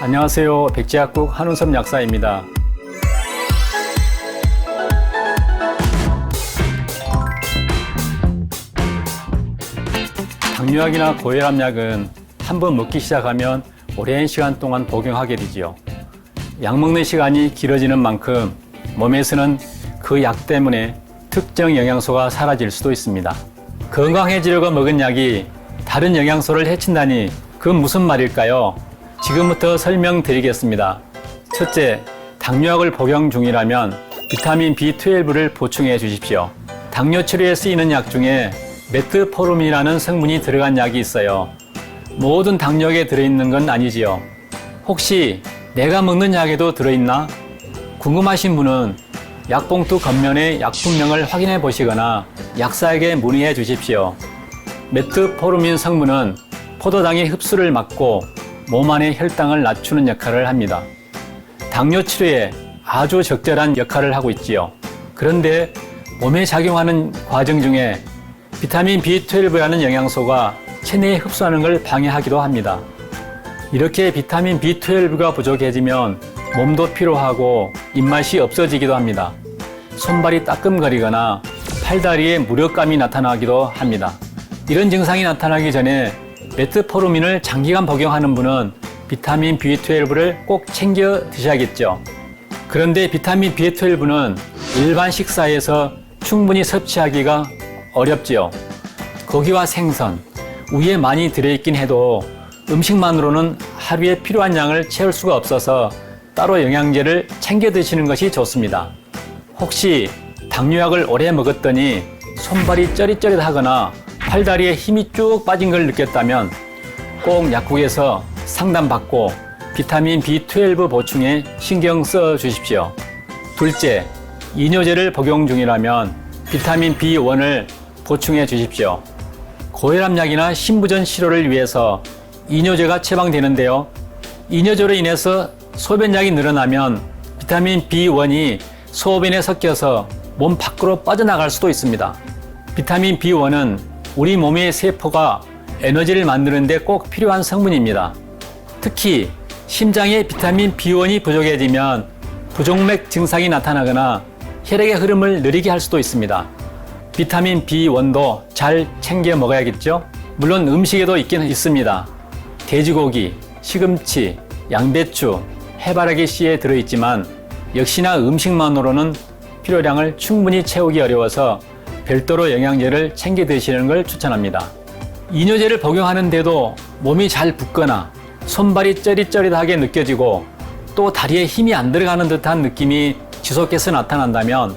안녕하세요. 백제약국 한운섭 약사입니다. 당뇨약이나 고혈압약은 한 번 먹기 시작하면 오랜 시간 동안 복용하게 되지요. 약 먹는 시간이 길어지는 만큼 몸에서는 그 약 때문에 특정 영양소가 사라질 수도 있습니다. 건강해지려고 먹은 약이 다른 영양소를 해친다니 그건 무슨 말일까요? 지금부터 설명드리겠습니다. 첫째, 당뇨약을 복용 중이라면 비타민 B12를 보충해 주십시오. 당뇨 치료에 쓰이는 약 중에 메트포르민이라는 성분이 들어간 약이 있어요. 모든 당뇨약에 들어있는 건 아니지요. 혹시 내가 먹는 약에도 들어있나? 궁금하신 분은 약봉투 겉면의 약품명을 확인해 보시거나 약사에게 문의해 주십시오. 메트포르민 성분은 포도당의 흡수를 막고 몸 안의 혈당을 낮추는 역할을 합니다. 당뇨 치료에 아주 적절한 역할을 하고 있지요. 그런데 몸에 작용하는 과정 중에 비타민 B12라는 영양소가 체내에 흡수하는 걸 방해하기도 합니다. 이렇게 비타민 B12가 부족해지면 몸도 피로하고 입맛이 없어지기도 합니다. 손발이 따끔거리거나 팔다리에 무력감이 나타나기도 합니다. 이런 증상이 나타나기 전에 메트포르민을 장기간 복용하는 분은 비타민 B12를 꼭 챙겨 드셔야겠죠. 그런데 비타민 B12는 일반 식사에서 충분히 섭취하기가 어렵지요. 고기와 생선, 우유에 많이 들어있긴 해도 음식만으로는 하루에 필요한 양을 채울 수가 없어서 따로 영양제를 챙겨 드시는 것이 좋습니다. 혹시 당뇨약을 오래 먹었더니 손발이 쩌릿쩌릿하거나 팔다리에 힘이 쭉 빠진 걸 느꼈다면 꼭 약국에서 상담받고 비타민 B12 보충에 신경 써 주십시오. 둘째, 이뇨제를 복용 중이라면 비타민 B1을 보충해 주십시오. 고혈압약이나 신부전 치료를 위해서 이뇨제가 처방되는데요. 이뇨제로 인해서 소변량이 늘어나면 비타민 B1이 소변에 섞여서 몸 밖으로 빠져나갈 수도 있습니다. 비타민 B1은 우리 몸의 세포가 에너지를 만드는데 꼭 필요한 성분입니다. 특히 심장에 비타민 B1이 부족해지면 부종맥 증상이 나타나거나 혈액의 흐름을 느리게 할 수도 있습니다. 비타민 B1도 잘 챙겨 먹어야겠죠? 물론 음식에도 있긴 있습니다. 돼지고기, 시금치, 양배추, 해바라기 씨에 들어있지만 역시나 음식만으로는 필요량을 충분히 채우기 어려워서 별도로 영양제를 챙겨 드시는 걸 추천합니다. 이뇨제를 복용하는데도 몸이 잘 붓거나 손발이 쩌릿쩌릿하게 느껴지고 또 다리에 힘이 안 들어가는 듯한 느낌이 지속해서 나타난다면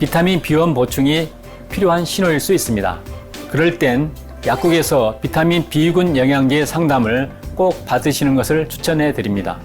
비타민 B1 보충이 필요한 신호일 수 있습니다. 그럴 땐 약국에서 비타민 B군 영양제 상담을 꼭 받으시는 것을 추천해 드립니다.